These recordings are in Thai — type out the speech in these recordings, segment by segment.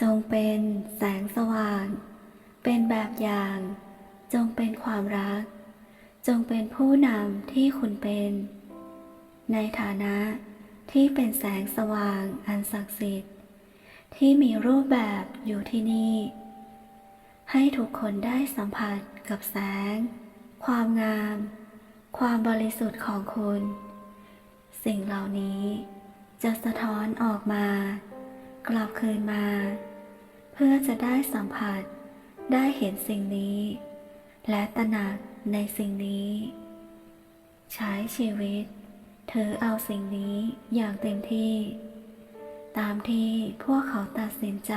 จงเป็นแสงสว่าง เป็นแบบอย่าง จงเป็นความรัก จงเป็นผู้นำที่คุณเป็น ในฐานะที่เป็นแสงสว่างอันศักดิ์สิทธิ์ ที่มีรูปแบบอยู่ที่นี่ ให้ทุกคนได้สัมผัสกับแสง ความงาม ความบริสุทธิ์ของคุณ สิ่งเหล่านี้จะสะท้อนออกมากลับคืนมา พื่อจะได้สัมผัส ได้เห็นสิ่งนี้ และตระหนักในสิ่งนี้ ใช้ชีวิตถือเอาสิ่งนี้อย่างเต็มที่ ตามที่พวกเขาตัดสินใจ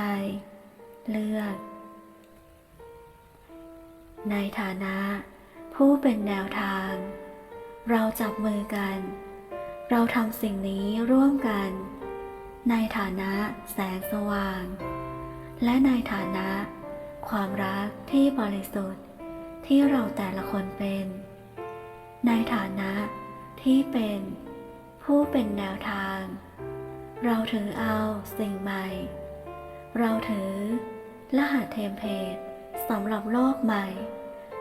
เลือก ในฐานะผู้เป็นแนวทาง เราจับมือกัน เราทำสิ่งนี้ร่วมกัน ในฐานะแสงสว่าง และในฐานะ ความรักที่บริสุทธิ์ที่เราแต่ละคนเป็น ในฐานะที่เป็น ผู้เป็นแนวทาง เราถือเอาสิ่งใหม่ เราถือรหัสเทมเพลตสำหรับโลกใหม่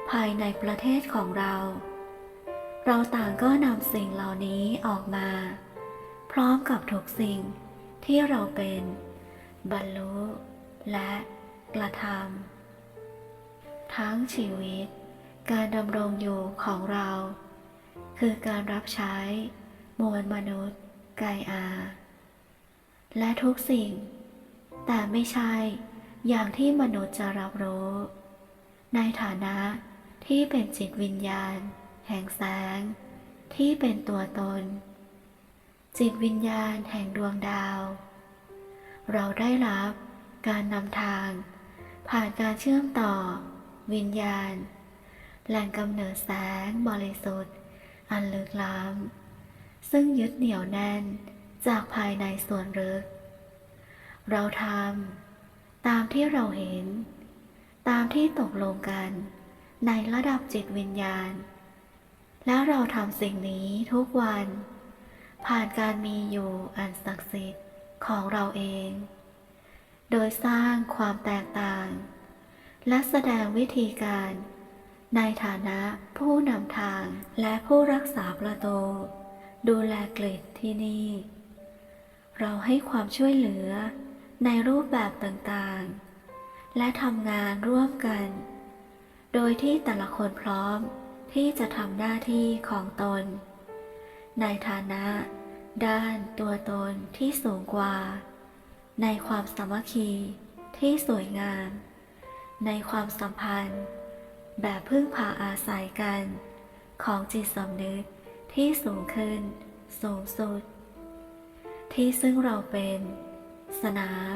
ภายในประเทศของเรา เราต่างก็นำสิ่งเหล่านี้ออกมา พร้อมกับทุกสิ่งที่เราเป็น บรรลุ และกระทำทั้งชีวิต การดำรงอยู่ของเรา คือการรับใช้มวลมนุษย์กายอา และทุกสิ่ง แต่ไม่ใช่อย่างที่มนุษย์จะรับรู้ ในฐานะที่เป็นจิตวิญญาณ แห่งแสง ที่เป็นตัวตน จิตวิญญาณแห่งดวงดาว เราได้รับ การนำทาง ผ่านการเชื่อมต่อ วิญญาณ แหล่งกำเนิดแสงบริสุทธิ์ อันลึกล้ำ ซึ่งยึดเหนี่ยวแน่นจากภายในส่วนลึก เราทำตามที่เราเห็น ตามที่ตกลงกัน ในระดับจิตวิญญาณ และเราทำสิ่งนี้ทุกวัน ผ่านการมีอยู่อันศักดิ์สิทธิ์ของเราเอง โดยสร้างความแตกต่าง และแสดงวิธีการ ในฐานะผู้นำทางและผู้รักษาประตู ดูแลเกรดที่นี่ เราให้ความช่วยเหลือในรูปแบบต่างๆ และทำงานร่วมกัน โดยที่แต่ละคนพร้อมที่จะทำหน้าที่ของตน ในฐานะด้านตัวตนที่สูงกว่า ในความสามัคคีที่สวยงาม ในความสัมพันธ์ แบบพึ่งพาอาศัยกัน ของจิตสำนึกที่สูงขึ้น สูงสุด ที่ซึ่งเราเป็น สนาม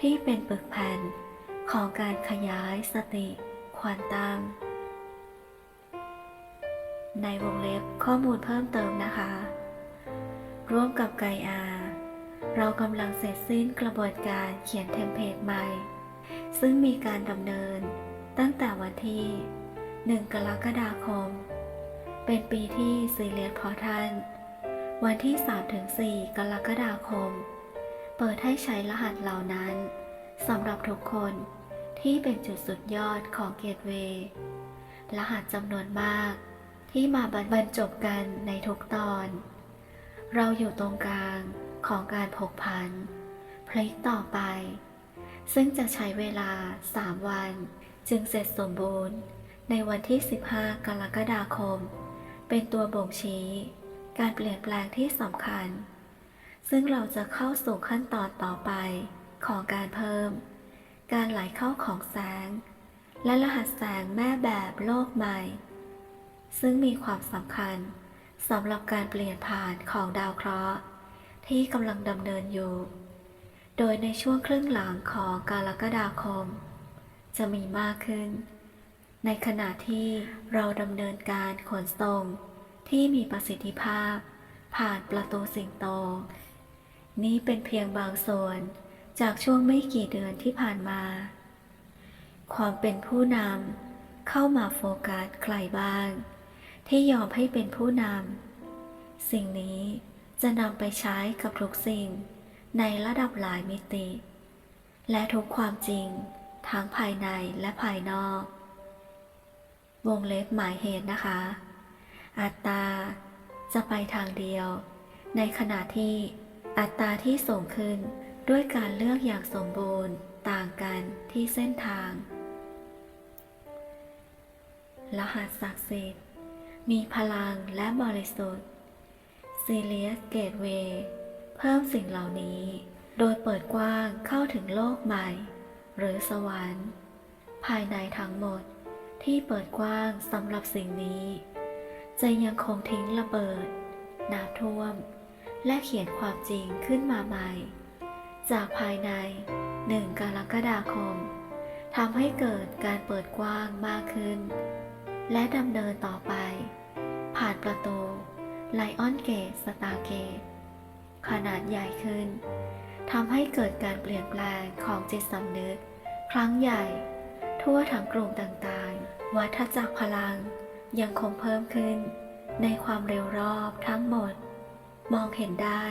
ที่เป็นปึกแผ่นของการขยายสติควอนตัมในวงเล็บข้อมูลเพิ่มเติมนะคะ ร่วมกับไกอา เรากำลังเสร็จสิ้นกระบวนการเขียนเทมเพลตใหม่ ซึ่งมีการดำเนินตั้งแต่วันที่ 1 กรกฎาคม เป็นปีที่ซีเรียสพอทันวันที่ 3-4 กรกฎาคม เปิดให้ใช้รหัสเหล่านั้นสำหรับทุกคนที่เป็นจุดสุดยอดของเกตเวย์รหัสจำนวนมากที่มาบรรจบกันในทุกตอน เราอยู่ตรงกลาง ของการผกผันพลิกต่อไป ซึ่งจะใช้เวลา 3 วัน จึงเสร็จสมบูรณ์ ในวันที่ 15 กรกฎาคม เป็นตัวบ่งชี้ การเปลี่ยนแปลงที่สำคัญ ซึ่งเราจะเข้าสู่ขั้นตอนต่อไปของการเพิ่ม การไหลเข้าของแสง และรหัสแสงแม่แบบโลกใหม่ ซึ่งมีความสำคัญสำหรับการเปลี่ยนผ่านของดาวเคราะห์ ที่กำลังดำเนินอยู่ โดยในช่วงครึ่งหลังของกรกฎาคม จะมีมากขึ้น ในขณะที่เราดำเนินการขนส่งที่มีประสิทธิภาพ ผ่านประตูสิงโต นี้เป็นเพียงบางส่วนจากช่วงไม่กี่เดือนที่ผ่านมา ความเป็นผู้นำเข้ามาโฟกัสใครบ้าง ที่ยอมให้เป็นผู้นำสิ่งนี้ จะนำไปใช้กับทุกสิ่งในระดับหลายมิติ และทุกความจริง ทั้งภายในและภายนอก วงเล็บหมายเหตุนะคะ อัตตา จะไปทางเดียว ในขณะที่อัตตาที่ส่งขึ้นด้วยการเลือกอย่างสมบูรณ์ต่างกันที่เส้นทาง รหัสศักดิ์สิทธิ์ มีพลังและบริสุทธิ์ Serious Gateway เพิ่มสิ่งเหล่านี้ โดยเปิดกว้างเข้าถึงโลกใหม่ หรือสวรรค์ ภายในทั้งหมดที่เปิดกว้างสำหรับสิ่งนี้ จะยังคงทิ้งระเบิด น้ำท่วม และเขียนความจริงขึ้นมาใหม่ จากภายในหนึ่งกรกฎาคมทำให้เกิดการเปิดกว้างมากขึ้น และดำเนินต่อไป ผ่านประตู ไลออนเกตสตาร์เกตขนาดใหญ่ขึ้นทำให้เกิดการเปลี่ยนแปลงของจิตสำนึก ครั้งใหญ่ ทั่วทั้งกลุ่มต่างๆ วัฏจักรพลังยังคงเพิ่มขึ้น ในความเร็วรอบทั้งหมด มองเห็นได้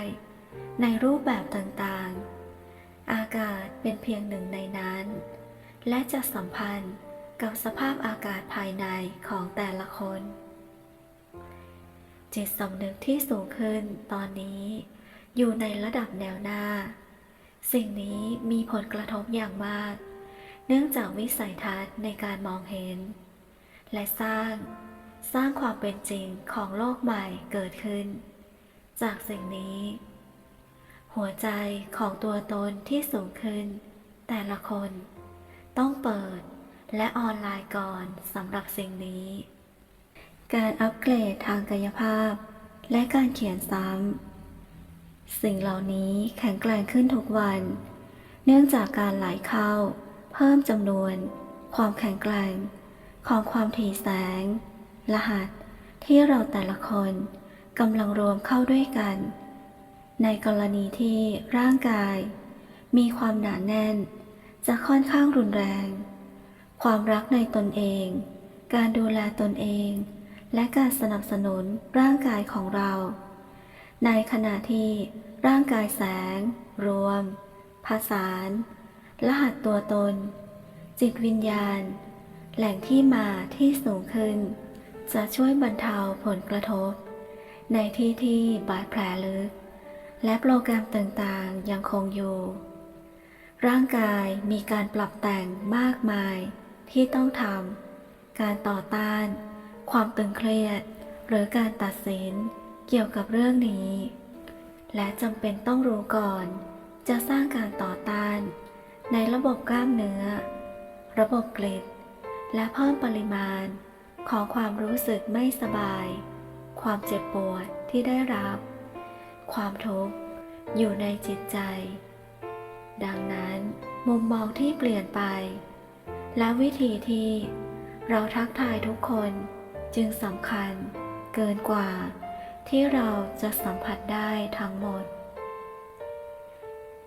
ในรูปแบบต่างๆ อากาศเป็นเพียงหนึ่งในนั้น และจะสัมพันธ์กับสภาพอากาศภายในของแต่ละคน จิตสำนึกที่สูงขึ้นตอนนี้ อยู่ในระดับแนวหน้า สิ่งนี้มีผลกระทบอย่างมาก เนื่องจากวิสัยทัศน์ในการมองเห็น และสร้าง สร้างความเป็นจริงของโลกใหม่เกิดขึ้น จากสิ่งนี้ หัวใจของตัวตนที่สูงขึ้น แต่ละคน ต้องเปิดและออนไลน์ก่อนสำหรับสิ่งนี้ การอัปเกรดทางกายภาพ และการเขียนซ้ำ สิ่งเหล่านี้แข็งแกร่งขึ้นทุกวัน เนื่องจากการไหลเข้า เพิ่มจำนวน ความแข็งแกร่ง ของความถี่แสง รหัสที่เราแต่ละคนกำลังรวมเข้าด้วยกัน ในกรณีที่ร่างกาย มีความหนาแน่น จะค่อนข้างรุนแรง ความรักในตนเอง การดูแลตนเอง และการสนับสนุนร่างกายของเรา ในขณะที่ร่างกายแสง รวม ผสาน รหัสตัวตน จิตวิญญาณ แหล่งที่มาที่สูงขึ้น จะช่วยบรรเทาผลกระทบ ในที่ที่บาดแผลลึก และโปรแกรมต่างๆยังคงอยู่ ร่างกายมีการปรับแต่งมากมายที่ต้องทำการต่อต้าน ความตึงเครียด หรือการตัดสินเกี่ยวกับเรื่องนี้ และจำเป็นต้องรู้ก่อน จะสร้างการต่อต้าน ในระบบกล้ามเนื้อ ระบบกลิดและเพิ่มปริมาณ ของความรู้สึกไม่สบาย ความเจ็บปวดที่ได้รับ ความทุกข์อยู่ในจิตใจ ดังนั้นมุมมองที่เปลี่ยนไป และวิธีที่เราทักทายทุกคน จึงสำคัญเกินกว่าที่เราจะสัมผัสได้ทั้งหมด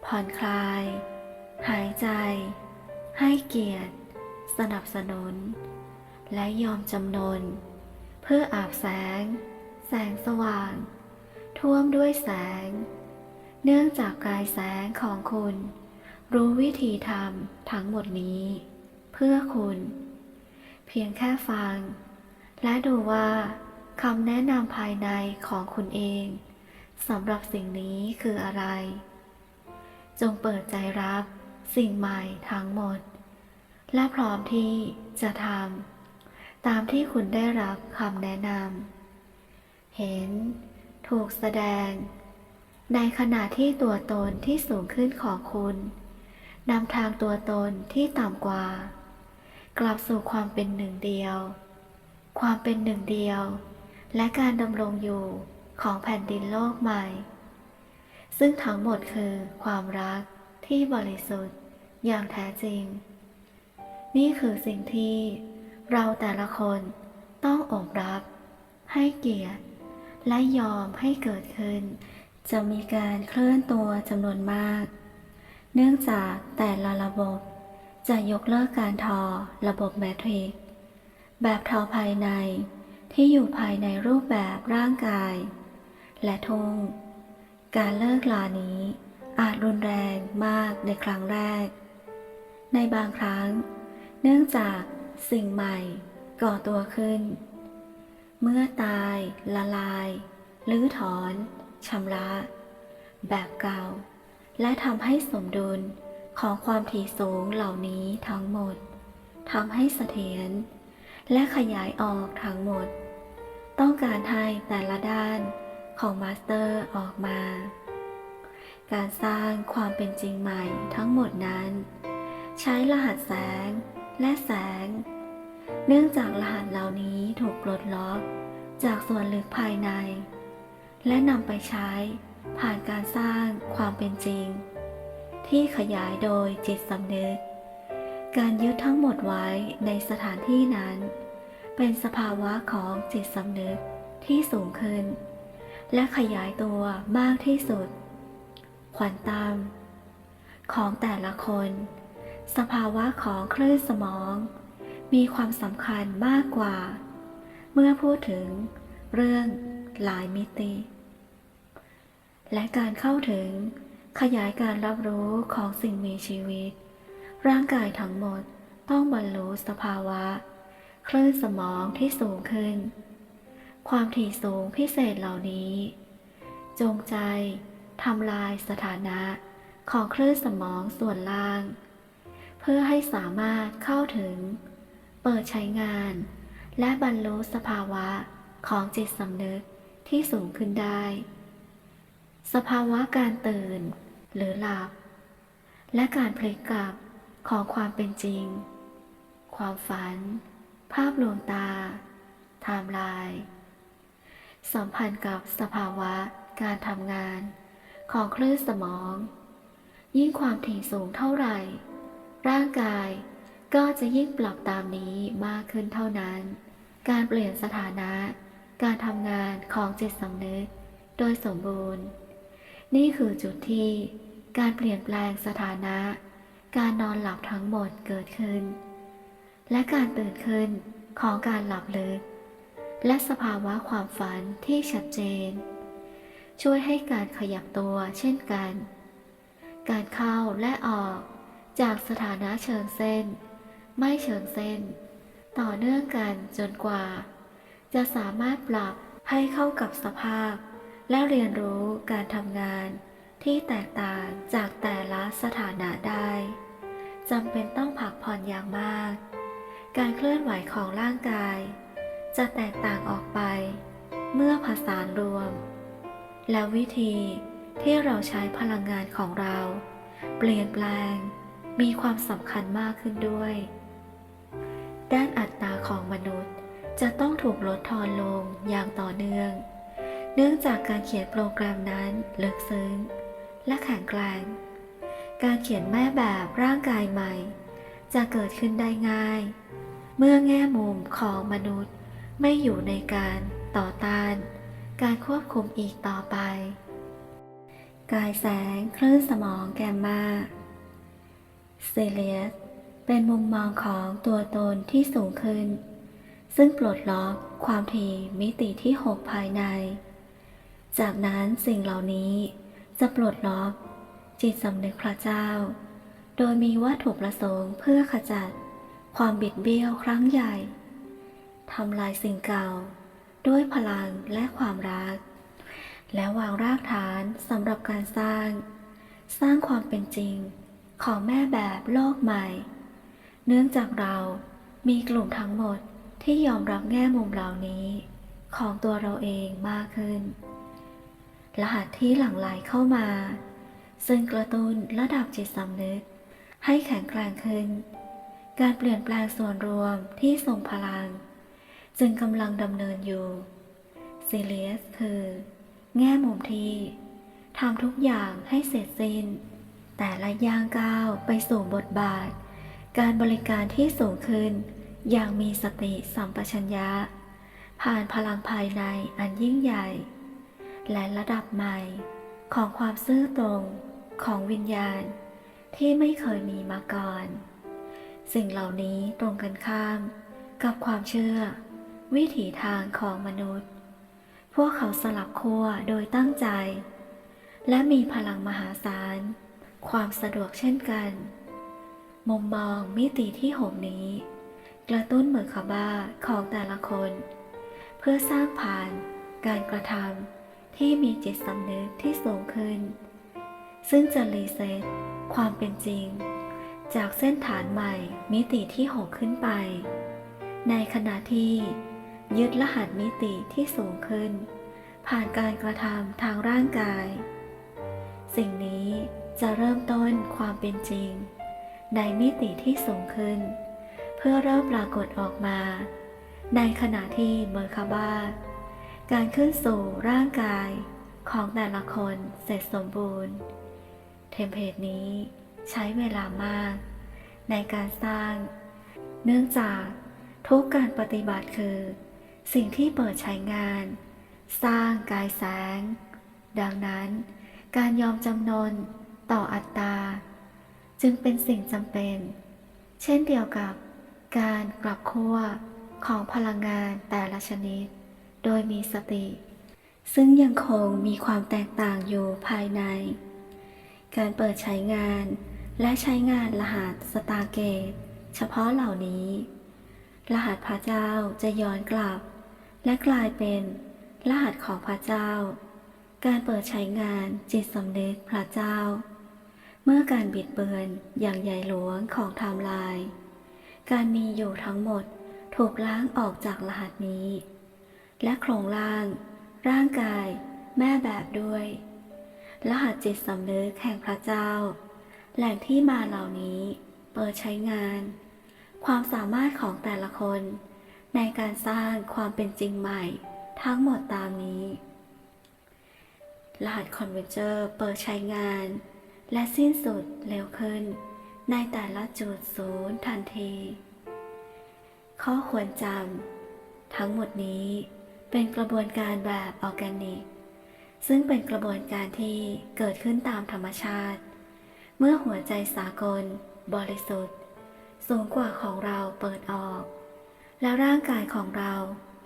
ผ่อนคลาย หายใจ ให้เกียรติ สนับสนุน และยอมจำนน เพื่ออาบแสง แสงสว่าง ท่วมด้วยแสง เนื่องจากกายแสงของคุณ รู้วิธีทำทั้งหมดนี้ เพื่อคุณ เพียงแค่ฟัง และดูว่าคำแนะนำภายในของคุณเองสำหรับสิ่งนี้คืออะไร จงเปิดใจรับสิ่งใหม่ทั้งหมด และพร้อมที่จะทำตามที่คุณได้รับคำแนะนำเห็น ถูกแสดง ในขณะที่ตัวตนที่สูงขึ้นของคุณนำทางตัวตนที่ต่ำกว่า กลับสู่ความเป็นหนึ่งเดียว ความเป็นหนึ่งเดียว และการดำรงอยู่ของแผ่นดินโลกใหม่ ซึ่งทั้งหมดคือความรักที่บริสุทธิ์อย่างแท้จริง นี่คือสิ่งที่เราแต่ละคนต้องอบรับ ให้เกียรติ และยอมให้เกิดขึ้น จะมีการเคลื่อนตัวจำนวนมาก เนื่องจากแต่ละระบบจะยกเลิกการทอระบบแมทริกซ์ แบบทอภายในที่อยู่ภายในรูปแบบร่างกาย และทุ่ง การเลิกลานี้อาจรุนแรงมากในครั้งแรก ในบางครั้ง เนื่องจากสิ่งใหม่ก่อตัวขึ้น เมื่อตายละลายหรือถอนชำระ แบบเก่า และทำให้สมดุลของความถี่สูงเหล่านี้ทั้งหมดทำให้เสถียร และขยายออกทั้งหมด ต้องการให้แต่ละด้านของมาสเตอร์ออกมา การสร้างความเป็นจริงใหม่ทั้งหมดนั้น ใช้รหัสแสงและแสง เนื่องจากรหัสเหล่านี้ถูกปลดล็อกจากส่วนลึกภายใน และนำไปใช้ผ่านการสร้างความเป็นจริง ที่ขยายโดยจิตสำนึก การยึดทั้งหมดไว้ในสถานที่นั้น เป็นสภาวะของจิตสำนึกที่สูงขึ้น และขยายตัวมากที่สุด ขวัญตาม ของแต่ละคน สภาวะของคลื่นสมอง มีความสำคัญมากกว่า เมื่อพูดถึงเรื่องหลายมิติ และการเข้าถึงขยายการรับรู้ของสิ่งมีชีวิต ร่างกายทั้งหมดต้องบรรลุสภาวะ คลื่นสมองที่สูงขึ้น ความถี่สูงพิเศษเหล่านี้ จงใจทำลายสถานะของคลื่นสมองส่วนล่าง เพื่อให้สามารถเข้าถึง เปิดใช้งาน และบรรลุสภาวะของจิตสำนึกที่สูงขึ้นได้ สภาวะการตื่นหรือหลับ และการพลิกกลับ ของความเป็นจริง ความฝัน ภาพลวงตาไทม์ไลน์สัมพันธ์กับสภาวะการทำงานของคลื่นสมอง ยิ่งความถี่สูงเท่าไหร่ ร่างกายก็จะยิ่งปรับตามนี้มากขึ้นเท่านั้น การเปลี่ยนสถานะ การทำงานของจิตสำนึก โดยสมบูรณ์ นี่คือจุดที่การเปลี่ยนแปลงสถานะ การนอนหลับทั้งหมดเกิดขึ้น และการตื่นขึ้นของการหลับลึก และสภาวะความฝันที่ชัดเจน ช่วยให้การขยับตัวเช่นกัน การเข้าและออกจากสถานะเชิงเส้น ไม่เชิงเส้น ต่อเนื่องกันจนกว่า จะสามารถปรับให้เข้ากับสภาพ และเรียนรู้การทำงานที่แตกต่างจากแต่ละสถานะได้ จำเป็นต้องพักผ่อนอย่างมาก การเคลื่อนไหวของร่างกาย จะแตกต่างออกไป เมื่อผสานรวม และวิธีที่เราใช้พลังงานของเรา เปลี่ยนแปลง มีความสำคัญมากขึ้นด้วย ด้านอัตราของมนุษย์จะต้องถูกลดทอนลงอย่างต่อเนื่อง เนื่องจากการเขียนโปรแกรมนั้นลึกซึ้ง และแข็งแกร่ง การเขียนแม่แบบร่างกายใหม่ จะเกิดขึ้นได้ง่าย เมื่อแง่มุมของมนุษย์ไม่อยู่ในการต่อต้าน การควบคุมอีกต่อไป กายแสงคลื่นสมองแกมมาเซเลียสเป็นมุมมองของตัวตนที่สูงขึ้น ซึ่งปลดล็อกความถี่มิติที่ 6 ภายใน จากนั้นสิ่งเหล่านี้จะปลดล็อก จิตสำนึกพระเจ้า โดยมีวัตถุประสงค์เพื่อขจัด ความบิดเบี้ยวครั้งใหญ่ทำลายสิ่งเก่า ด้วยพลังและความรัก และวางรากฐานสำหรับการสร้าง สร้างความเป็นจริงของแม่แบบโลกใหม่ เนื่องจากเรามีกลุ่มทั้งหมดที่ยอมรับแง่มุมเหล่านี้ ของตัวเราเองมากขึ้น รหัสที่หลั่งไหลเข้ามา ซึ่งกระตุ้นระดับจิตสำนึก ให้แข็งแกร่งขึ้น การเปลี่ยนแปลงส่วนรวมที่ทรงพลัง จึงกำลังดำเนินอยู่ซีเรียสคือ แง่มุมที่ทำทุกอย่างให้เสร็จสิ้น แต่ละย่างก้าวไปสู่บทบาท การบริการที่สูงขึ้น อย่างมีสติสัมปชัญญะ ผ่านพลังภายในอันยิ่งใหญ่ และระดับใหม่ของความซื่อตรง ของวิญญาณที่ไม่เคยมีมาก่อน สิ่งเหล่านี้ตรงกันข้ามกับความเชื่อ วิถีทางของมนุษย์ พวกเขาสลับขั้วโดยตั้งใจ และมีพลังมหาศาล ความสะดวกเช่นกัน มุมมองมิติที่หกนี้ กระตุ้นเหมือขบ้าของแต่ละคน เพื่อสร้างผ่านการกระทำที่มีจิตสำนึกที่สูงขึ้น ซึ่งจะรีเซ็ตความเป็นจริง จากเส้นฐานใหม่มิติที่ 6 ขึ้นไป ในขณะที่ ยึดรหัสมิติที่สูงขึ้น ผ่านการกระทำทางร่างกาย สิ่งนี้จะเริ่มต้นความเป็นจริง ในมิติที่สูงขึ้น เพื่อเริ่มปรากฏออกมา ในขณะที่เมอร์คาบ้าการขึ้นสู่ร่างกายของแต่ละคนเสร็จสมบูรณ์ เทมเพลตนี้ใช้เวลามาก ในการสร้าง เนื่องจากทุกการปฏิบัติคือ สิ่งที่เปิดใช้งาน สร้างกายแสง ดังนั้นการยอมจำนนต่ออัตตา จึงเป็นสิ่งจำเป็น เช่นเดียวกับการกลับขั้วของพลังงานแต่ละชนิด โดยมีสติ ซึ่งยังคงมีความแตกต่างอยู่ภายใน การเปิดใช้งาน และใช้งานรหัสสตาร์เกต เฉพาะเหล่านี้ รหัสพระเจ้าจะย้อนกลับ และกลายเป็นรหัสของพระเจ้า การเปิดใช้งานจิตสำนึกพระเจ้า เมื่อการบิดเบือนอย่างใหญ่หลวงของไทม์ไลน์การมีอยู่ทั้งหมดถูกล้างออกจากรหัสนี้ และโครงร่าง ร่างกาย แม่แบบด้วย รหัสจิตสำนึกแห่งพระเจ้า แหล่งที่มาเหล่านี้เปิดใช้งาน ความสามารถของแต่ละคน ในการสร้างความเป็นจริงใหม่ ทั้งหมดตามนี้ รหัสคอนเวนเจอร์เปิดใช้งาน และสิ้นสุดเร็วขึ้น ในแต่ละจุดศูนย์ทันที ข้อควรจำทั้งหมดนี้เป็นกระบวนการแบบออร์แกนิก ซึ่งเป็นกระบวนการที่เกิดขึ้นตามธรรมชาติ เมื่อหัวใจสากล บริสุทธิ์ สูงกว่าของเราเปิดออก แล้วร่างกายของเรา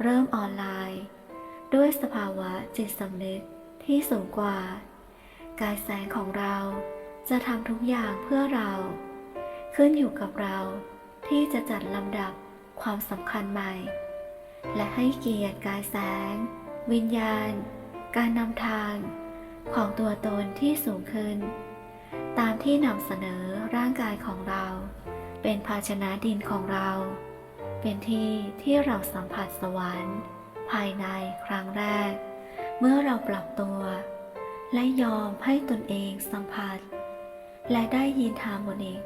เริ่มออนไลน์ ด้วยสภาวะจิตสำนึกที่สูงกว่า กายแสงของเราจะทำทุกอย่างเพื่อเรา ขึ้นอยู่กับเราที่จะจัดลำดับความสำคัญใหม่ และให้เกียรติกายแสง วิญญาณ การนำทางของตัวตนที่สูงขึ้น ตามที่นำเสนอร่างกายของเรา เป็นภาชนะดินของเรา เป็นที่ที่เราสัมผัสสวรรค์ ภายในครั้งแรก เมื่อเราปรับตัว และยอมให้ตนเองสัมผัส และได้ยินฮาร์โมนิก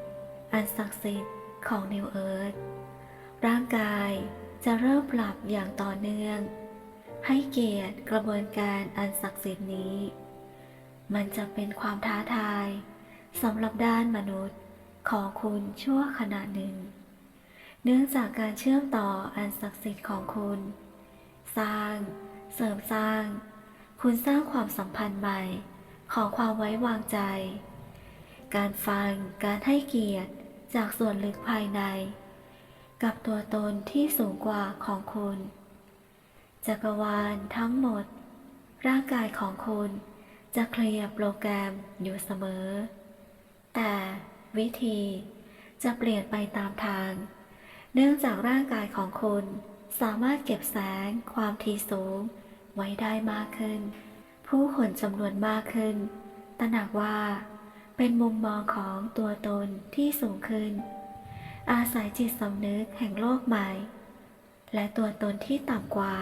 อันศักดิ์สิทธิ์ของนิวเอิร์ธร่างกายจะเริ่มปรับอย่างต่อเนื่อง ให้เกียรติกระบวนการอันศักดิ์สิทธิ์นี้ มันจะเป็นความท้าทายสำหรับด้านมนุษย์ของคุณชั่วขณะหนึ่ง เนื่องจากการเชื่อมต่ออันศักดิ์สิทธิ์ของคุณ สร้าง เสริมสร้าง คุณสร้างความสัมพันธ์ใหม่ของความไว้วางใจ การฟังการให้เกียรติจากส่วนลึกภายใน กับตัวตนที่สูงกว่าของคุณ จักรวาลทั้งหมด ร่างกายของคุณจะเคลียร์โปรแกรมอยู่เสมอ แต่วิธีจะเปลี่ยนไปตามทาง เนื่องจากร่างกายของคุณสามารถเก็บแสงความถี่สูง ไว้ได้มากขึ้น ผู้คนจำนวนมากขึ้น ตระหนักว่า เป็นมุมมองของตัวตนที่สูงขึ้น อาศัยจิตสำนึกแห่งโลกใหม่ และตัวตนที่ต่ำกว่า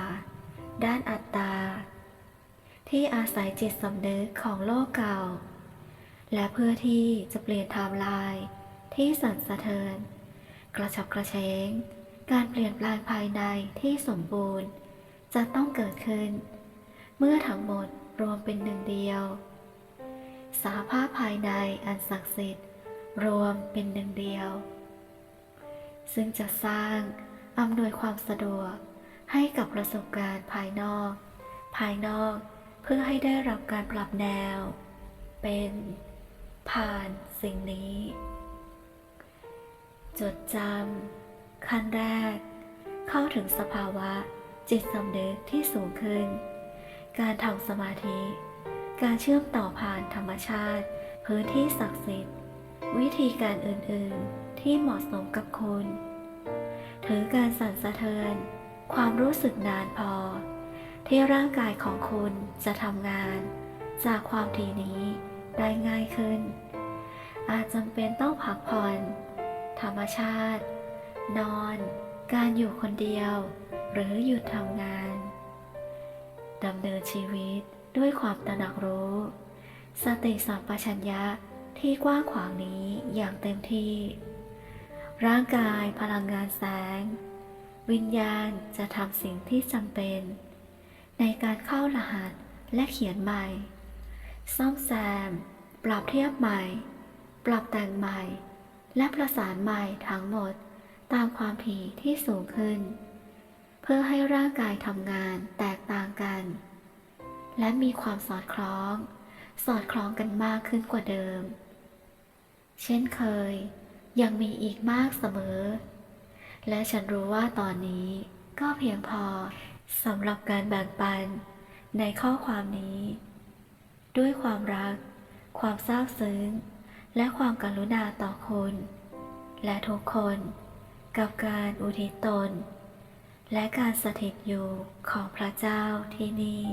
ด้านอัตตา ที่อาศัยจิตสำนึกของโลกเก่า และเพื่อที่จะเปลี่ยนไทม์ไลน์ที่สั่นสะเทือน กระฉับกระเฉงการเปลี่ยนแปลงภายในที่สมบูรณ์ จะต้องเกิดขึ้น เมื่อทั้งหมดรวมเป็นหนึ่งเดียว สาภาพภายในอันศักดิ์สิทธิ์รวมเป็นหนึ่งเดียว ซึ่งจะสร้างอำนวยความสะดวก ให้กับประสบการณ์ภายนอก ภายนอกเพื่อให้ได้รับการปรับแนว เป็น ผ่านสิ่งนี้ จดจำขั้นแรก เข้าถึงสภาวะจิตสำนึกที่สูงขึ้น การทำสมาธิ การเชื่อมต่อผ่านธรรมชาติ พื้นที่ศักดิ์สิทธิ์ วิธีการอื่นๆที่เหมาะสมกับคุณ ถือการสั่นสะเทือน ความรู้สึกนานพอ ที่ร่างกายของคุณจะทำงาน จากความถี่นี้ได้ง่ายขึ้น อาจจำเป็นต้องพักผ่อน ธรรมชาติ นอน การอยู่คนเดียว หรือหยุดทำงานดำเนินชีวิตด้วยความตระหนักรู้ สติสัมปชัญญะที่กว้างขวางนี้อย่างเต็มที่ ร่างกายพลังงานแสง วิญญาณจะทำสิ่งที่จำเป็น ในการเข้ารหัสและเขียนใหม่ ซ่อมแซม ปรับเทียบใหม่ ปรับแต่งใหม่ และประสานใหม่ทั้งหมดตามความถี่ที่สูงขึ้น เพื่อให้ร่างกายทำงานแตกต่างกัน และมีความสอดคล้อง สอดคล้องกันมากขึ้นกว่าเดิม เช่นเคย ยังมีอีกมากเสมอ และฉันรู้ว่าตอนนี้ก็เพียงพอสำหรับการแบ่งปันในข้อความนี้ ด้วยความรัก ความซาบซึ้ง และความกรุณาต่อคุณ และทุกคนกับการอุทิศตน และการสถิตอยู่ของพระเจ้าที่นี่